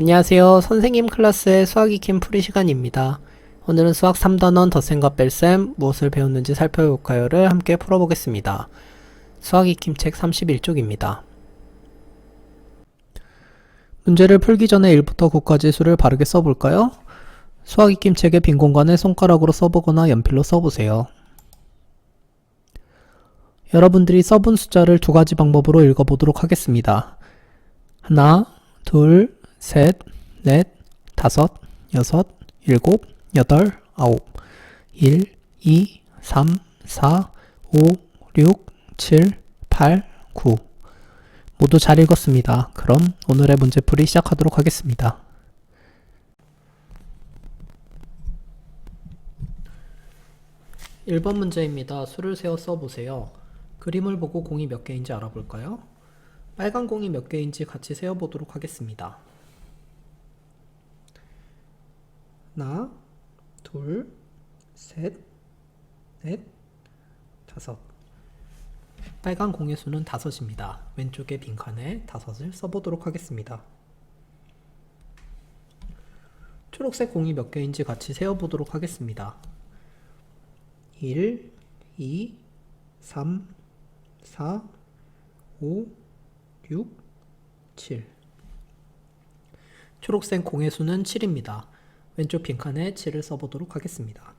안녕하세요. 선생님 클래스의 수학 익힘 풀이 시간입니다. 오늘은 수학 3단원 덧셈과 뺄셈 무엇을 배웠는지 살펴볼까요를 함께 풀어보겠습니다. 수학 익힘 책 31쪽입니다. 문제를 풀기 전에 1부터 9까지 수를 바르게 써볼까요? 수학 익힘 책의 빈 공간에 손가락으로 써보거나 연필로 써보세요. 여러분들이 써본 숫자를 두 가지 방법으로 읽어보도록 하겠습니다. 하나, 둘, 셋, 넷, 다섯, 여섯, 일곱, 여덟, 아홉, 일, 이, 삼, 사, 오, 육, 칠, 팔, 구. 모두 잘 읽었습니다. 그럼 오늘의 문제풀이 시작하도록 하겠습니다. 1번 문제입니다. 수를 세어 써보세요. 그림을 보고 공이 몇 개인지 알아볼까요? 빨간 공이 몇 개인지 같이 세어보도록 하겠습니다. 하나, 둘, 셋, 넷, 다섯. 빨간 공의 수는 다섯입니다. 왼쪽의 빈칸에 다섯을 써보도록 하겠습니다. 초록색 공이 몇 개인지 같이 세어보도록 하겠습니다. 1, 2, 3, 4, 5, 6, 7. 초록색 공의 수는 7입니다. 왼쪽 빈칸에 7을 써보도록 하겠습니다.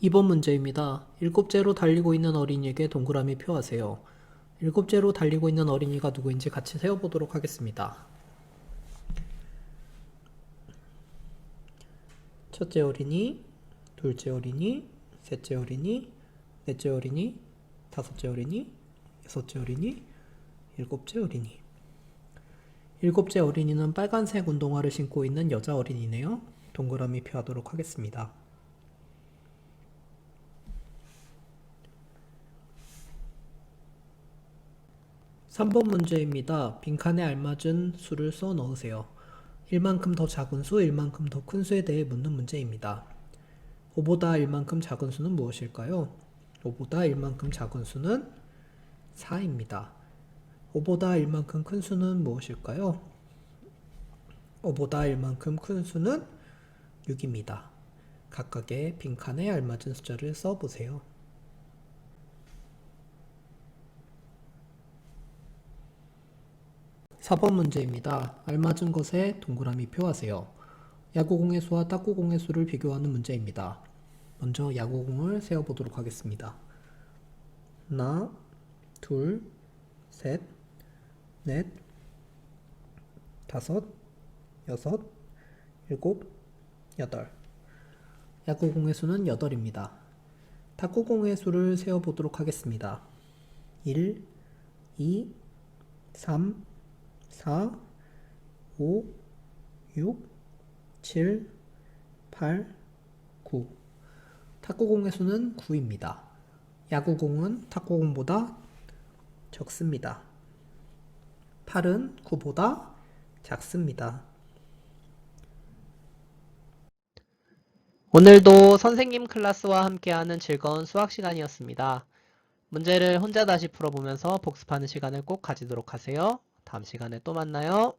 이번 문제입니다. 일곱째로 달리고 있는 어린이에게 동그라미 표하세요. 일곱째로 달리고 있는 어린이가 누구인지 같이 세어보도록 하겠습니다. 첫째 어린이, 둘째 어린이, 셋째 어린이, 넷째 어린이, 다섯째 어린이, 여섯째 어린이, 일곱째 어린이. 일곱째 어린이는 빨간색 운동화를 신고 있는 여자 어린이네요. 동그라미 표하도록 하겠습니다. 3번 문제입니다. 빈칸에 알맞은 수를 써 넣으세요. 1만큼 더 작은 수, 1만큼 더 큰 수에 대해 묻는 문제입니다. 5보다 1만큼 작은 수는 무엇일까요? 5보다 1만큼 작은 수는 4입니다. 5보다 1만큼 큰 수는 무엇일까요? 5보다 1만큼 큰 수는 6입니다. 각각의 빈칸에 알맞은 숫자를 써보세요. 4번 문제입니다. 알맞은 것에 동그라미 표하세요. 야구공의 수와 탁구공의 수를 비교하는 문제입니다. 먼저 야구공을 세어보도록 하겠습니다. 하나, 둘, 셋, 넷, 다섯, 여섯, 일곱, 여덟. 야구공의 수는 8입니다. 탁구공의 수를 세어보도록 하겠습니다. 1, 2, 3, 4, 5, 6, 7, 8, 9. 탁구공의 수는 9입니다. 야구공은 탁구공보다 적습니다. 8은 9보다 작습니다. 오늘도 선생님 클래스와 함께하는 즐거운 수학 시간이었습니다. 문제를 혼자 다시 풀어보면서 복습하는 시간을 꼭 가지도록 하세요. 다음 시간에 또 만나요.